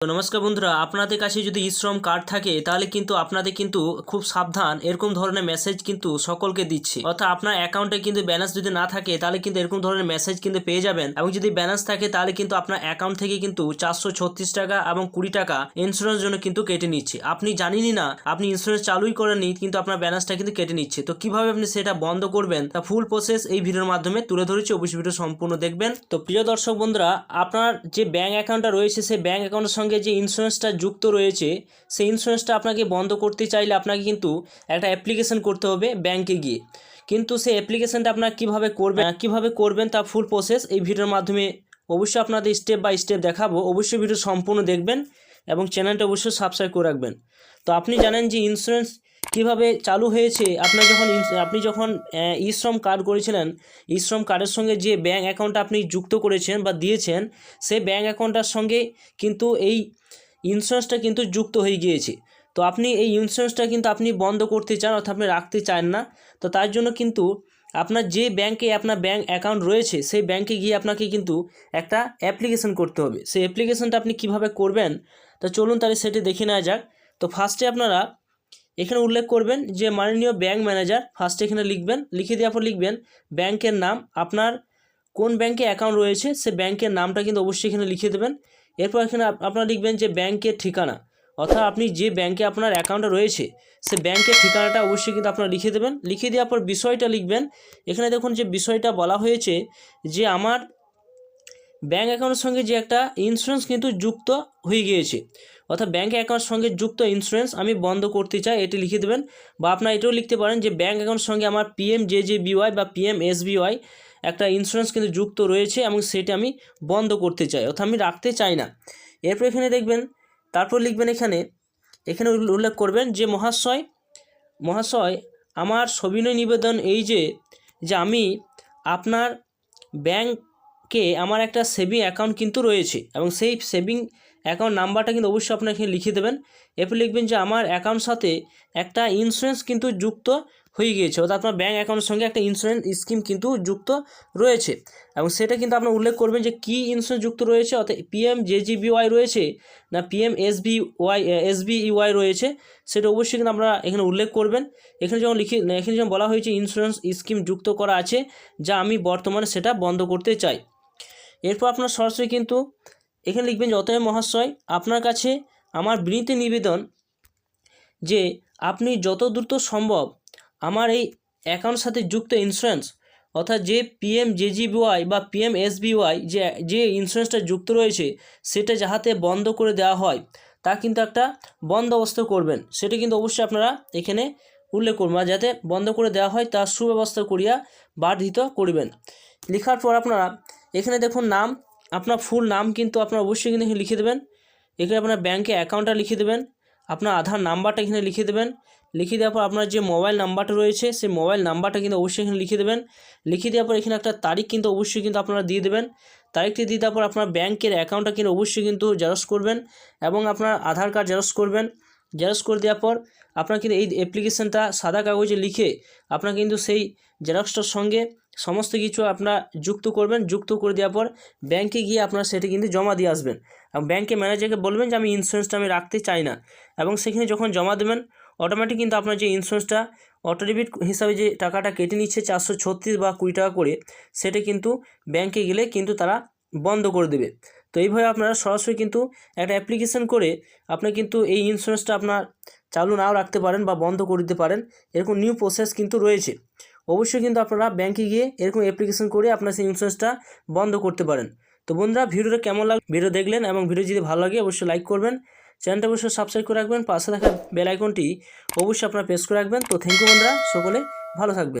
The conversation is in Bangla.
তো নমস্কার বন্ধুরা, আপনাদের কাছে যদি শ্রম কার্ড থাকে, তাহলে কিন্তু আপনাদের কিন্তু খুব সাবধান। এরকম ধরনের মেসেজ কিন্তু সকলকে দিচ্ছে। অর্থাৎ আপনার অ্যাকাউন্টে কিন্তু ব্যালেন্স যদি না থাকে, তাহলে কিন্তু এরকম ধরনের মেসেজ কিন্তু পেয়ে যাবেন। এবং যদি ব্যালেন্স থাকে, তাহলে কিন্তু আপনার অ্যাকাউন্ট থেকে কিন্তু চারশো ছত্রিশ টাকা এবং কুড়ি টাকা ইন্স্যুরেন্স জন্য কিন্তু কেটে নিচ্ছে। আপনি জানেনই না, আপনি ইন্স্যুরেন্স চালুই করেননি, কিন্তু আপনার ব্যালেন্সটা কিন্তু কেটে নিচ্ছে। তো কীভাবে আপনি সেটা বন্ধ করবেন, তা ফুল প্রসেস এই ভিডিওর মাধ্যমে তুলে ধরেছি। অবশ্যই ভিডিও সম্পূর্ণ দেখবেন। তো প্রিয় দর্শক বন্ধুরা, আপনার যে ব্যাংক অ্যাকাউন্টটা রয়েছে, সেই ব্যাংক অ্যাকাউন্টের সঙ্গে যে ইন্স্যুরেন্সটা যুক্ত রয়েছে, সেই ইন্স্যুরেন্সটা আপনাকে বন্ধ করতে চাইলে আপনাকে কিন্তু একটা অ্যাপ্লিকেশন করতে হবে ব্যাংকে গিয়ে। কিন্তু সেই অ্যাপ্লিকেশানটা আপনার কীভাবে করবেন কীভাবে করবেন তা ফুল প্রসেস এই ভিডিওর মাধ্যমে অবশ্যই আপনাদের স্টেপ বাই স্টেপ দেখাবো। অবশ্যই ভিডিও সম্পূর্ণ দেখবেন এবং চ্যানেলটা অবশ্যই সাবস্ক্রাইব করে রাখবেন। তো আপনি জানেন যে ইন্স্যুরেন্স কীভাবে চালু হয়েছে? আপনার যখন আপনি যখন ই শ্রম কার্ড করেছিলেন ই শ্রম কার্ডের সঙ্গে যে ব্যাঙ্ক অ্যাকাউন্টটা আপনি যুক্ত করেছেন বা দিয়েছেন, সে ব্যাঙ্ক অ্যাকাউন্টটার সঙ্গে কিন্তু এই ইন্স্যুরেন্সটা কিন্তু যুক্ত হয়ে গিয়েছে। তো আপনি এই ইন্স্যুরেন্সটা কিন্তু আপনি বন্ধ করতে চান, অর্থাৎ আপনি রাখতে চান না। তো তার জন্য কিন্তু আপনার যে ব্যাংকে আপনার ব্যাংক অ্যাকাউন্ট রয়েছে, সেই ব্যাংকে গিয়ে আপনাকে কিন্তু একটা অ্যাপ্লিকেশন করতে হবে। সেই অ্যাপ্লিকেশনটা আপনি কীভাবে করবেন? তো চলুন তাহলে সেটি দেখে নেওয়া যাক। তো ফার্স্টে আপনারা এখানে উল্লেখ করবেন যে মাননীয় ব্যাংক ম্যানেজার ফার্স্টে এখানে লিখবেন, লিখে দেওয়ার পর লিখবেন, ব্যাংকের নাম, আপনার কোন ব্যাংকে অ্যাকাউন্ট রয়েছে, সে ব্যাংকের নামটা কিন্তু অবশ্যই এখানে লিখে দেবেন। এরপর এখানে আপনারা লিখবেন যে ব্যাংকের ঠিকানা, অর্থাৎ আপনি যে ব্যাংকে আপনার অ্যাকাউন্টটা রয়েছে, সে ব্যাংকের ঠিকানাটা অবশ্যই কিন্তু আপনারা লিখে দেবেন। লিখে দেওয়ার পর বিষয়টা লিখবেন, এখানে দেখুন যে বিষয়টা বলা হয়েছে যে আমার ব্যাংক অ্যাকাউন্টের সঙ্গে যে একটা ইন্স্যুরেন্স কিন্তু যুক্ত হয়ে গিয়েছে। অর্থাৎ ব্যাংক অ্যাকাউন্টের সঙ্গে যুক্ত ইন্স্যুরেন্স আমি বন্ধ করতে চাই, এটি লিখে দেবেন বা আপনারা এটাও লিখতে পারেন যে ব্যাঙ্ক অ্যাকাউন্টের সঙ্গে আমার পিএম জে জে বিওয়াই বা পিএম এস বিওয়াই একটা ইন্স্যুরেন্স কিন্তু যুক্ত রয়েছে এবং সেটা আমি বন্ধ করতে চাই, অর্থাৎ আমি রাখতে চাই না। এরপর এখানে দেখবেন, তারপর লিখবেন এখানে এখানে উল্লেখ করবেন যে মহাশয় মহাশয়, আমার সবিনয় নিবেদন এই যে যে আমি আপনার ব্যাংকে আমার একটা সেভিং অ্যাকাউন্ট কিন্তু রয়েছে এবং সেই সেভিং অ্যাকাউন্ট নাম্বারটা কিন্তু অবশ্যই এখানে লিখে দেবেন। এরপর লিখবেন যে আমার অ্যাকাউন্ট সাথে একটা ইন্স্যুরেন্স কিন্তু যুক্ত হয়ে গিয়েছে। অর্থাৎ আপনার ব্যাঙ্ক অ্যাকাউন্টের সঙ্গে একটা ইন্স্যুরেন্স স্কিম কিন্তু যুক্ত রয়েছে। এবং সেটা কিন্তু আপনার উল্লেখ করবেন যে কী ইন্স্যুরেন্স যুক্ত রয়েছে, অর্থাৎ পিএম জেজিবিওয়াই রয়েছে না পিএম এসবি ওয়াই এসবিইওয়াই রয়েছে, সেটা অবশ্যই কিন্তু আপনারা এখানে উল্লেখ করবেন। এখানে যেমন লিখে, এখানে যেমন বলা হয়েছে ইন্স্যুরেন্স স্কিম যুক্ত করা আছে, যা আমি বর্তমানে সেটা বন্ধ করতে চাই। এরপর আপনার সরাসরি কিন্তু এখানে লিখবেন যে, অতএব মহাশয়, আপনার কাছে আমার বিনীত নিবেদন যে, আপনি যত দ্রুত সম্ভব আমার এই অ্যাকাউন্টের সাথে যুক্ত ইন্স্যুরেন্স অর্থাৎ যে পিএম জেজিবিওয়াই বা পিএম এসবিওয়াই যে যে ইন্স্যুরেন্সটা যুক্ত রয়েছে, সেটা যাহাতে বন্ধ করে দেওয়া হয়, তা কিন্তু একটা বন্দোবস্ত করবেন। সেটা কিন্তু অবশ্যই আপনারা এখানে উল্লেখ করবেন যাতে বন্ধ করে দেওয়া হয়, তার সুব্যবস্থা করিয়া বাধিত করবেন। লেখার পর আপনারা এখানে দেখুন নাম, আপনার ফুল নাম কিন্তু আপনার অবশ্যই কিন্তু লিখে দেবেন। এখানে আপনার ব্যাংকে অ্যাকাউন্টটা লিখে দেবেন, আপনার আধার নাম্বারটা এখানে লিখে দেবেন। লিখে দেওয়ার পর আপনার যে মোবাইল নাম্বারটা রয়েছে, সেই মোবাইল নাম্বারটা কিন্তু অবশ্যই এখানে লিখে দেবেন। লিখে দেওয়ার পর এখানে একটা তারিখ কিন্তু অবশ্যই কিন্তু আপনারা দিয়ে দেবেন। তারিখটি দিয়ে দেওয়ার পর আপনার ব্যাংকের অ্যাকাউন্টটা কিন্তু অবশ্যই কিন্তু জেরক্স করবেন এবং আপনার আধার কার্ড জেরক্স করবেন। জেরক্স করে দেওয়ার পর আপনার কিন্তু এই অ্যাপ্লিকেশনটা সাদা কাগজে লিখে আপনার কিন্তু সেই জেরক্সটার সঙ্গে সমস্ত কিছু আপনার যুক্ত করবেন, যুক্ত করে দেওয়ার পর ব্যাংকে গিয়ে আপনার সেটা কিন্তু জমা দিয়ে আসবেন। এবং ব্যাংকে ম্যানেজারকে বলবেন যে, আমি ইন্স্যুরেন্সটা আমি রাখতে চাই না। এবং সেখানে যখন জমা দেবেন অটোমেটিক কিন্তু আপনার যে ইন্স্যুরেন্সটা অটো ডেবিট হিসাবে যে টাকাটা কেটে নিচ্ছে চারশো ছত্রিশ বা কুড়ি টাকা করে, সেটা কিন্তু ব্যাংকে গেলে কিন্তু তারা বন্ধ করে দেবে। তো এইভাবে আপনারা সরাসরি কিন্তু একটা অ্যাপ্লিকেশন করে আপনি কিন্তু এই ইন্স্যুরেন্সটা আপনার চালু নাও রাখতে পারেন বা বন্ধ করে দিতে পারেন। এরকম নিউ প্রসেস কিন্তু রয়েছে। অবশ্যই কিন্তু আপনারা ব্যাংকে গিয়ে এরকম অ্যাপ্লিকেশন করে আপনার সেই ইন্স্যুরেন্সটা বন্ধ করতে পারেন। তো বন্ধুরা, ভিডিওটা কেমন লাগে ভিডিও দেখলেন এবং ভিডিও যদি ভালো লাগে অবশ্যই লাইক করবেন। চ্যানেলটা অবশ্যই সাবস্ক্রাইব করে রাখবেন। পাশে থাকা বেল আইকনটি অবশ্যই আপনারা প্রেস করে রাখবেন। তো থ্যাংক ইউ বন্ধুরা, সকলে ভালো থাকবেন।